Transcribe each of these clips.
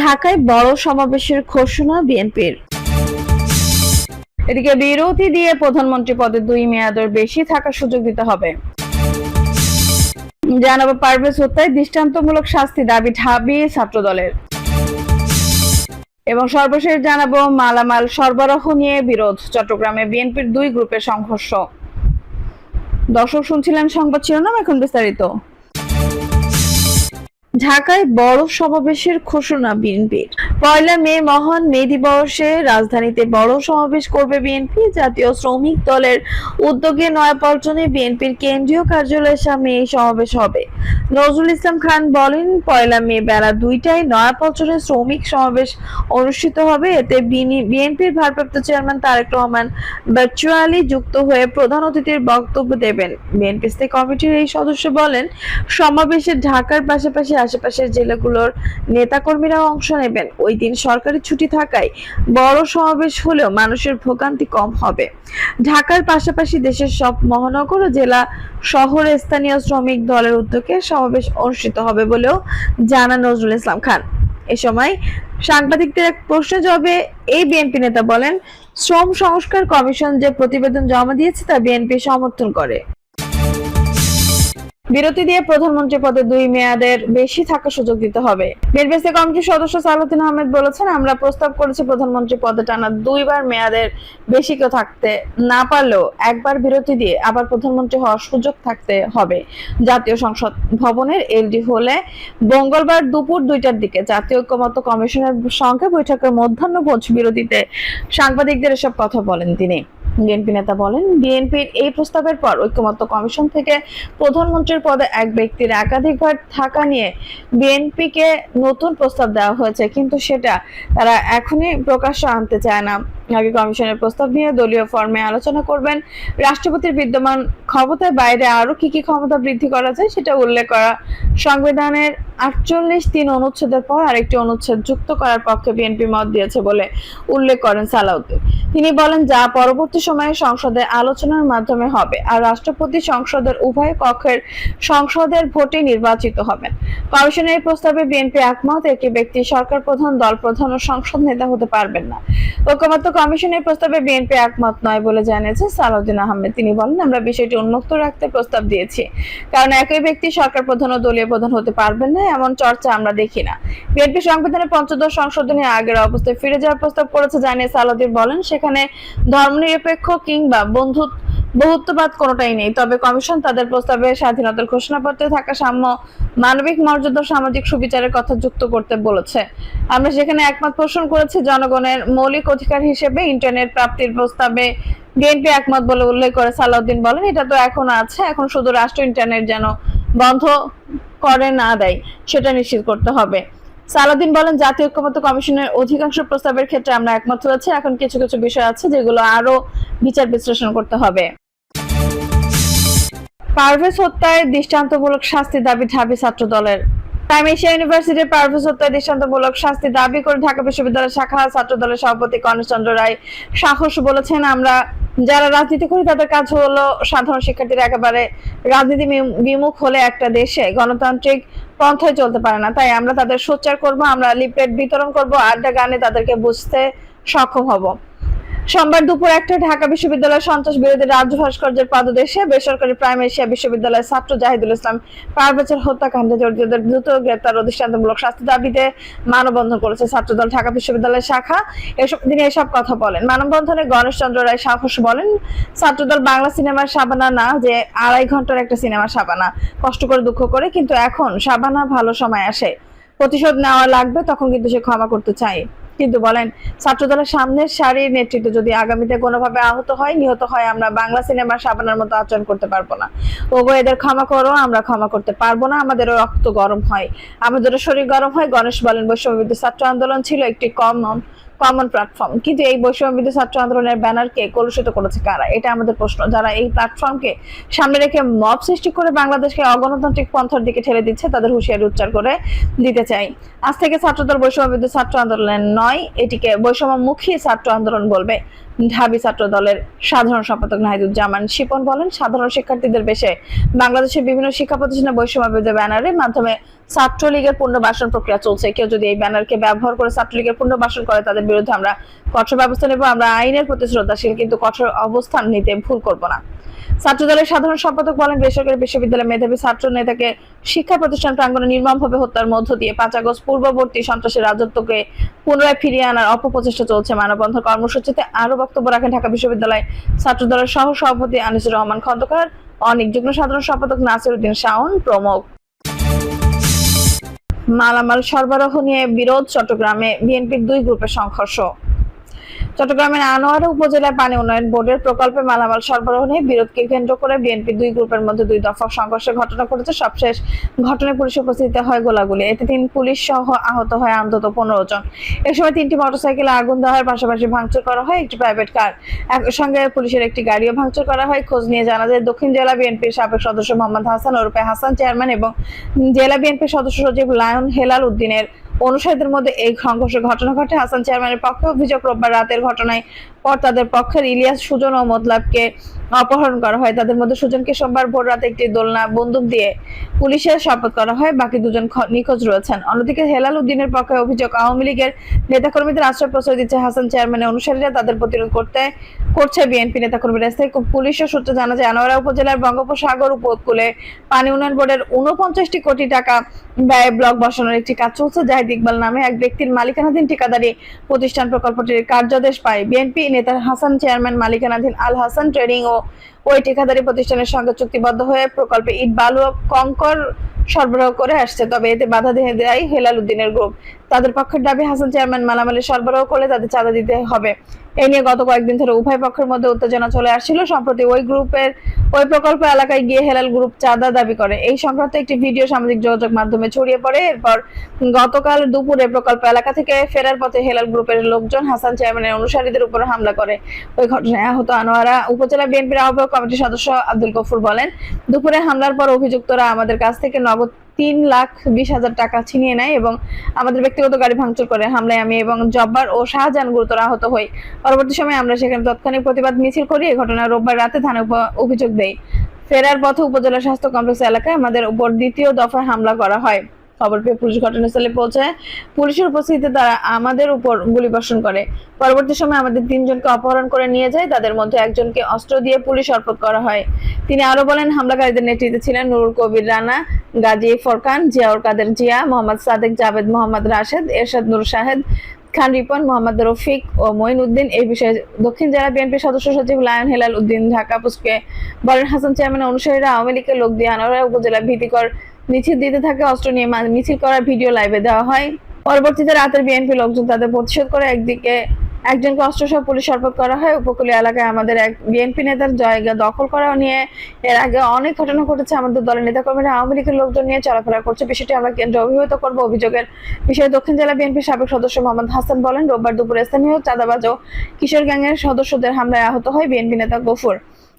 ঢাকায় বড় সমাবেশের ঘোষণা বিএনপির। এদিকে বিরতি দিয়ে প্রধানমন্ত্রী পদে দুই মেয়াদের বেশি থাকার সুযোগ দিতে হবে। জানাব পারভেজ হত্যায় দৃষ্টান্তমূলক শাস্তি দাবি ঢাবি ছাত্রদলের। এবং সর্বশেষ জানাব মালামাল সরবরাহ নিয়ে বিরোধ, চট্টগ্রামে বিএনপির দুই গ্রুপের সংঘর্ষ। দর্শক শুনছিলেন সংবাদ শিরোনাম, এখন বিস্তারিত। ঢাকায় বড় সমাবেশের ঘোষণা বিএনপির। পয়লা মে মহান মে দিবসে রাজধানীতে বড় সমাবেশ করবে বিএনপি। জাতীয় শ্রমিক দলের উদ্যোগে নয়াপল্টনে বিএনপির কেন্দ্রীয় কার্যালয়ের সামনে এই সমাবেশ হবে। নজরুল ইসলাম খান বলেন, পয়লা মে বেলা দুইটায় নয়াপল্টনে শ্রমিক সমাবেশ অনুষ্ঠিত হবে। এতে বিএনপির ভারপ্রাপ্ত চেয়ারম্যান তারেক রহমান ভার্চুয়ালি যুক্ত হয়ে প্রধান অতিথির বক্তব্য দেবেন। বিএনপি স্থায়ী কমিটির এই সদস্য বলেন, সমাবেশে ঢাকার পাশাপাশি আশেপাশের জেলাগুলোর নেতাকর্মীরাও অংশ নেবেন। ওই দিন সরকারি ছুটি থাকায় বড় সমাবেশ হলেও মানুষের ভোগান্তি কম হবে। ঢাকার পাশাপাশি দেশের সব মহানগর ও জেলা শহরে স্থানীয় শ্রমিক দলের উদ্যোগে সমাবেশ অনুষ্ঠিত হবে বলেও জানান নজরুল ইসলাম খান। এ সময় সাংবাদিকদের এক প্রশ্ন জবাবে এই বিএনপি নেতা বলেন, শ্রম সংস্কার কমিশন যে প্রতিবেদন জমা দিয়েছে তা বিএনপি সমর্থন করে। বিরতি দিয়ে প্রধানমন্ত্রী পদে দুই মেয়াদের বেশি থাকার সুযোগ দিতে হবে। বিএনপিসি কমিটির সদস্য সালাউদ্দিন আহমেদ বলেছেন, আমরা প্রস্তাব করেছি প্রধানমন্ত্রী পদে টানা দুইবার মেয়াদের বেশি কেউ থাকতে না পারলেও একবার বিরতি দিয়ে আবার প্রধানমন্ত্রী হওয়ার সুযোগ থাকতে হবে। জাতীয় সংসদ ভবনের এলডি হলে মঙ্গলবার দুপুর দুইটার দিকে জাতীয় ঐক্যমত্য কমিশনের সঙ্গে বৈঠকের মধ্যাহ্ন ভোজ বিরতিতে সাংবাদিকদের এসব কথা বলেন তিনি। বিএনপি নেতা বলেন, বিএনপির এই প্রস্তাবের পর ঐক্যমত্য কমিশন থেকে প্রধানমন্ত্রীর পদে এক ব্যক্তির একাধিকবার থাকা নিয়ে বিএনপিকে নতুন প্রস্তাব দেওয়া হয়েছে, কিন্তু সেটা তারা এখনই প্রকাশ্য আনতে চায় না। আগে কমিশনের প্রস্তাব নিয়ে দলীয় ফর্মে আলোচনা করবেন। রাষ্ট্রপতির বিদ্যমান ক্ষমতার বাইরে আরও কি কি ক্ষমতা বৃদ্ধি করা যায় সেটা উল্লেখ করা। সংবিধানের আটচল্লিশ তিন অনুচ্ছেদের পর আরেকটি অনুচ্ছেদ যুক্ত করার পক্ষে বিএনপি মত দিয়েছে বলে উল্লেখ করেন সালাউদ্দিন। তিনি বলেন, যা পরবর্তী সময়ে সংসদে আলোচনার মাধ্যমে হবে আর রাষ্ট্রপতি সংসদের উভয় কক্ষের সংসদের ভোটে নির্বাচিত হবেন। কমিশনের এই প্রস্তাবে বিএনপি একমত, একই ব্যক্তি সরকার প্রধান, দল প্রধান ও সংসদ নেতা হতে পারবেন না। ঐক্যমত্য কমিশনের প্রস্তাবে বিএনপি একমত নয় বলে জানিয়েছে সালাউদ্দিন আহমেদ। তিনি বলেন, আমরা বিষয়টি উন্মুক্ত রাখতে প্রস্তাব দিয়েছি। কারণ একই ব্যক্তি সরকার প্রধান ও দলীয় প্রধান হতে পারবেন না, এমন চর্চা আমরা দেখি না। বিএনপি সংবিধানের পঞ্চদশ সংশোধনী আগের অবস্থায় ফিরে যাওয়ার প্রস্তাব করেছে, জানিয়ে সালাউদ্দিন বলেন, সেখানে ধর্মনিরপেক্ষ কিংবা বন্ধু বহুত্ববাদ কোনোটাই নেই। তবে কমিশন তাদের প্রস্তাবে স্বাধীনতার ঘোষণাপত্রে থাকা সাম্য মানবিক মর্যাদা সামাজিক সুবিচারের কথা যুক্ত করতে বলেছে। আমরা সেখানে একমত পোষণ করেছি, জনগণের মৌলিক অধিকার হিসেবে ইন্টারনেট প্রাপ্তির প্রস্তাবে বিএনপি একমত বলে উল্লেখ করে সালাউদ্দিন বলেন, এটা তো এখন আছে, এখন শুধু রাষ্ট্র ইন্টারনেট যেন বন্ধ করে না দেয়, সেটা নিশ্চিত করতে হবে। সালাউদ্দিন বলেন, জাতীয় ঐক্যমত্য কমিশনের অধিকাংশ প্রস্তাবের ক্ষেত্রে আমরা একমত হয়েছে, এখন কিছু কিছু বিষয় আছে যেগুলো আরও বিচার বিশ্লেষণ করতে হবে। পারভেজ হত্যায় দৃষ্টান্তমূলক শাস্তি দাবি ঢাবি ছাত্র দলের টাইম এশিয়া ইউনিভার্সিটির পারভেজ হত্যায় দৃষ্টান্তমূলক শাস্তি দাবি করে ঢাকা বিশ্ববিদ্যালয়ের শাখা ছাত্র দলের সভাপতি কর্ণচন্দ্র রায় সাহস বলেছেন আমরা। যারা রাজনীতি করি, তাদের কাজ হলো সাধারণ শিক্ষার্থীরা একেবারে রাজনীতি বিমু- বিমুখ হলে একটা দেশে গণতান্ত্রিক পন্থায় চলতে পারে না। তাই আমরা তাদের সোচ্চার করব, আমরা লিপলেট বিতরণ করব, আড্ডা গানে তাদেরকে বুঝতে সক্ষম হব। সোমবার দুপুর একটা ঢাকা বিশ্ববিদ্যালয়ের সন্ত্রাস বিরোধী রাজ্য ভাস্কর্যের পাদদেশে বেসরকারি প্রাইম এশিয়া বিশ্ববিদ্যালয়ের ছাত্র জাহিদুল ইসলাম পারভেজের হত্যাকাণ্ডে জড়িতদের দ্রুত গ্রেপ্তার ও দৃষ্টান্তমূলক শাস্তি দাবিতে মানববন্ধন করেছে ছাত্রদল ঢাকা বিশ্ববিদ্যালয়ের শাখা। এসব তিনি এসব কথা বলেন। মানববন্ধনে গণেশ চন্দ্র রায় সাহস বলেন, ছাত্রদল বাংলা সিনেমার সাবানা না যে আড়াই ঘণ্টার একটা সিনেমা সাবানা। কষ্ট করে, দুঃখ করে, কিন্তু এখন সাবানা ভালো সময় আসে। প্রতিশোধ নেওয়া লাগবে, তখন কিন্তু সে ক্ষমা করতে চায়। কিন্তু বলেন, ছাত্রদলের সামনের সারির নেতৃত্ব যদি আগামীতে কোনোভাবে আহত হয়, নিহত হয়, আমরা বাংলা সিনেমার সাবানার মতো আচরণ করতে পারব না। ওগো, এদের ক্ষমা করো, আমরা ক্ষমা করতে পারব না, আমাদেরও রক্ত গরম হয়। আমাদেরও শরীর গরম হয়। গণেশ বলেন বৈষম্যবিদ্যুৎ ছাত্র আন্দোলন ছিল একটি কমন কমন প্ল্যাটফর্ম কিন্তু এই বৈষম্যবিদ্যুৎ ছাত্র আন্দোলনের ব্যানারকে কলুষিত করেছে কারা? এটা আমাদের প্রশ্ন। যারা এই প্ল্যাটফর্মকে সামনে রেখে মব সৃষ্টি করে বাংলাদেশকে অগণতান্ত্রিক পন্থার দিকে ঠেলে দিচ্ছে, তাদের হুঁশিয়ারি উচ্চার করে দিতে চাই। আজ থেকে ছাত্রদল বৈষম্যবিদ্যুৎ ছাত্র আন্দোলনের নয়, এটিকে বৈষম্যমুখী ছাত্র আন্দোলন বলবে। ঢাবি ছাত্র দলের সাধারণ সম্পাদক নাহিদুজ্জামান শিপন বলেন, সাধারণ শিক্ষার্থীদের বেশে বাংলাদেশের বিভিন্ন শিক্ষা প্রতিষ্ঠানে বৈষম্য বিরোধী ব্যানারের মাধ্যমে ছাত্রলীগের পুনর্বাসন প্রক্রিয়া চলছে। কেউ যদি এই ব্যানারকে ব্যবহার করে ছাত্রলীগের পুনর্বাসন করে, তাদের বিরুদ্ধে আমরা কঠোর ব্যবস্থা নেব। আমরা আইনের প্রতি শ্রদ্ধাশীল, কিন্তু কঠোর অবস্থান নিতে ভুল করব না। ছাত্র দলের সাধারণ সম্পাদক বলেন, বেসরকারি বিশ্ববিদ্যালয়ের মেধাবী ছাত্র নেতাকে শিক্ষা প্রতিষ্ঠান প্রাঙ্গণে নির্মমভাবে হত্যার মধ্য দিয়ে পাঁচ আগস্ট পূর্ববর্তী সন্ত্রাসের রাজত্বকে পুনরায় ফিরিয়ে আনার অপপ্রচেষ্টা চলছে মানববন্ধন কর্মসূচিতে। আরও বক্তব্য রাখেন ঢাকা বিশ্ববিদ্যালয় ছাত্রদলের সহ সভাপতি আনিসুর রহমান খন্দকার অনেক যুগ্ম সাধারণ সম্পাদক নাসির উদ্দিন শাওন প্রমুখ। মালামাল সরবরাহ নিয়ে বিরোধ, চট্টগ্রামে বিএনপির দুই গ্রুপের সংঘর্ষ। চট্টগ্রামের আনোয়ারা উপজেলায় পানি উন্নয়ন বোর্ডের প্রকল্পে মালামাল সরবরাহ নিয়ে বিরোধকে কেন্দ্র করে বিএনপি দুই গ্রুপের মধ্যে দুই দফা সংঘর্ষের ঘটনা ঘটেছে। সবশেষ ঘটনায় পুলিশ উপস্থিত হয় গোলাগুলি। এতে তিন পুলিশ সহ আহত হয় অন্তত পনেরো জন। এ সময় তিনটি মোটরসাইকেলে আগুন দেওয়ার পাশাপাশি ভাঙচুর করা হয়, একটি প্রাইভেট কার একই সঙ্গে পুলিশের একটি গাড়িও ভাঙচুর করা হয়। খোঁজ নিয়ে জানা যায়, দক্ষিণ জেলা বিএনপির সাবেক সদস্য মোহাম্মদ হাসান ওরফে হাসান চেয়ারম্যান এবং জেলা বিএনপির সদস্য সচিব লায়ন হেলাল উদ্দিনের অনুসারীদের মধ্যে এই সংঘর্ষের ঘটনা ঘটে। হাসান চেয়ারম্যানের পক্ষে অভিযোগ রোববার রাতের ঘটনায় পর তাদের পক্ষের ইলিয়াস সুজন ও মোতলাবকে অপহরণ করা হয়। তাদের মধ্যে সুজনকে সোমবার ভোর রাতে একটি দোলনা, বন্দুক দিয়ে পুলিশের শপথ করা হয়। বাকি দুজন নিখোঁজ রয়েছেন। অন্যদিকে হেলাল উদ্দিনের পক্ষে অভিযোগ, আওয়ামী লীগের নেতাকর্মীদের আশ্রয় প্রশ্রয় দিচ্ছে হাসান চেয়ারম্যানের অনুসারীরা। তাদের প্রতিরোধ করতে করছে বিএনপি নেতাকর্মীরা। স্থায়ী পুলিশের সূত্রে জানা যায়, আনোয়ারা উপজেলার বঙ্গোপসাগর উপকূলে পানি উন্নয়ন বোর্ডের উনপঞ্চাশটি কোটি টাকা ব্যয়ে ব্লক বসানোর একটি কাজ চলছে। জাহিদ ইকবাল নামে এক ব্যক্তির মালিকানাধীন ঠিকাদারি প্রতিষ্ঠান প্রকল্পটির কার্যাদেশ পায়। বিএনপি নেতা হাসান চেয়ারম্যান মালিকানাধীন আল হাসান ট্রেডিং ও ওই ঠিকাদারি প্রতিষ্ঠানের সঙ্গে চুক্তিবদ্ধ হয়ে প্রকল্পে ইট, বালু কঙ্কর সরবরাহ করে আসছে। তবে এতে বাধা দিয়ে দেয় হেলাল উদ্দিনের গ্রুপ। তাদের পক্ষের দাবি, হাসান চেয়ারম্যান মালামালি সরবরাহ করলে তাদের চাঁদা দিতে হবে। এ নিয়ে গত কয়েকদিন ধরে উভয় পক্ষের মধ্যে উত্তেজনা চলে আসছিল। সম্প্রতি ওই গ্রুপের ওই প্রকল্প এলাকায় গিয়ে হেলাল গ্রুপ চাঁদা দাবি করে। এই সংক্রান্ত একটি ভিডিও সামাজিক যোগাযোগ মাধ্যমে ছড়িয়ে পড়ে। এরপর গতকাল দুপুরে প্রকল্প এলাকা থেকে ফেরার পথে হেলাল গ্রুপের লোকজন হাসান চেয়ারম্যানের অনুসারীদের উপর হামলা করে। ওই ঘটনায় আহত আনোয়ারা, উপজেলা বিএনপির আহ্বায়ক কমিটির সদস্য আব্দুল গফুর বলেন, দুপুরে হামলার পর অভিযুক্তরা আমাদের কাছ থেকে নগদ তিন লাখ বিশ হাজার টাকা ছিনিয়ে নেয় এবং আমাদের ব্যক্তিগত গাড়ি ভাঙচুর করে হামলায় আমি এবং জব্বার ও শাহজাহান গুরুতর আহত হই। পরবর্তী সময় আমরা সেখানে তৎক্ষণিক প্রতিবাদ মিছিল করি। এ ঘটনা রোববার রাতে থানায় অভিযোগ দেই ফেরার পথে উপজেলা স্বাস্থ্য কমপ্লেক্স এলাকায় আমাদের উপর দ্বিতীয় দফায় হামলা করা হয়। খবর পেয়ে পুলিশ ঘটনাস্থলে পৌঁছায়। পুলিশের উপস্থিতিতে তারা আমাদের উপর গুলিবর্ষণ করে। পরবর্তী সময় আমাদের তিনজনকে অপহরণ করে নিয়ে যায়। তাদের মধ্যে একজনকে অস্ত্র দিয়ে পুলিশ অর্পণ করা হয়। তিনি আরও বলেন, হামলাকারীদের নেতৃত্বে ছিলেন নুরুল কবির রানা, গাজী ফরকান, জিয়াউর কাদের জিয়া, মোহাম্মদ সাদেক জাভেদ, মোহাম্মদ রাশেদ, এরশাদ নুর শাহেদ, খান রিপন, মোহাম্মদ রফিক ও মঈন উদ্দিন এই বিষয়ে দক্ষিণ জেলা বিএনপির সদস্য সচিব লায়ন হেলাল উদ্দিন ঢাকা পোস্টকে বলেন, হাসান চেয়ারম্যান অনুসারীরা আওয়ামী লীগের লোক দিয়ে আনোয়ারা উপজেলা ভীতিকর মিছিল দিতে থাকে, অস্ত্র নিয়ে মিছিল করার ভিডিও লাইভে দেওয়া হয়। পরবর্তীতে রাতের বিএনপি লোকজন তাদের প্রতিশোধ করে, একদিকে একজনকে অস্ত্রসহ পুলিশ সরবরাহ করা হয়, উপকূলীয় এলাকায় আমাদের এক বিএনপি নেতার জায়গা দখল করা নিয়ে এর আগে অনেক ঘটনা ঘটেছে আমাদের দলের নেতাকর্মীরা, আওয়ামী লীগের লোকজন নিয়ে চলাফেরা করছে। বিষয়টি আমরা কেন্দ্রে অভিহিত করব। অভিযোগের বিষয়ে দক্ষিণ জেলা বিএনপির সাবেক সদস্য মোহাম্মদ হাসান বলেন, রোববার দুপুরে স্থানীয় চাঁদাবাজ ও কিশোর গ্যাংয়ের সদস্যদের হামলায় আহত হয় বিএনপি নেতা গফুর।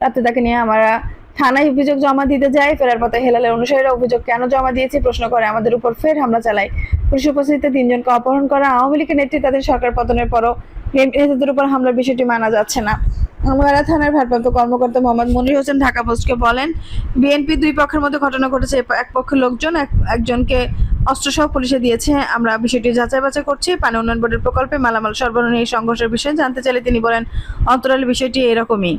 রাতে তাকে নিয়ে আমরা থানায় অভিযোগ জমা দিতে যাই ফেরার পথে হেলালের অনুসারীরা অভিযোগ কেন জমা দিয়েছি প্রশ্ন করে আমাদের উপর ফের হামলা চালায়। পুলিশ উপস্থিতিতে তিনজনকে অপহরণ করা, আওয়ামী লীগের নেতৃত্বাধীন সরকার পতনের পরও নেতাদের উপর হামলার বিষয়টি মানা যাচ্ছে না। আমগাড়া থানার ভারপ্রাপ্ত কর্মকর্তা মোহাম্মদ মনির হোসেন ঢাকা পোস্টকে বলেন, বিএনপি দুই পক্ষের মধ্যে ঘটনা ঘটেছে। এক- পক্ষের লোকজন, এক- একজনকে অস্ত্রসহ পুলিশে দিয়েছে। আমরা বিষয়টি যাচাই বাছাই করছি। পানি উন্নয়ন বোর্ডের প্রকল্পে মালামাল সরবরাহ এই সংঘর্ষের বিষয়ে জানতে চাইলে তিনি বলেন, অন্তরালে বিষয়টি এরকমই।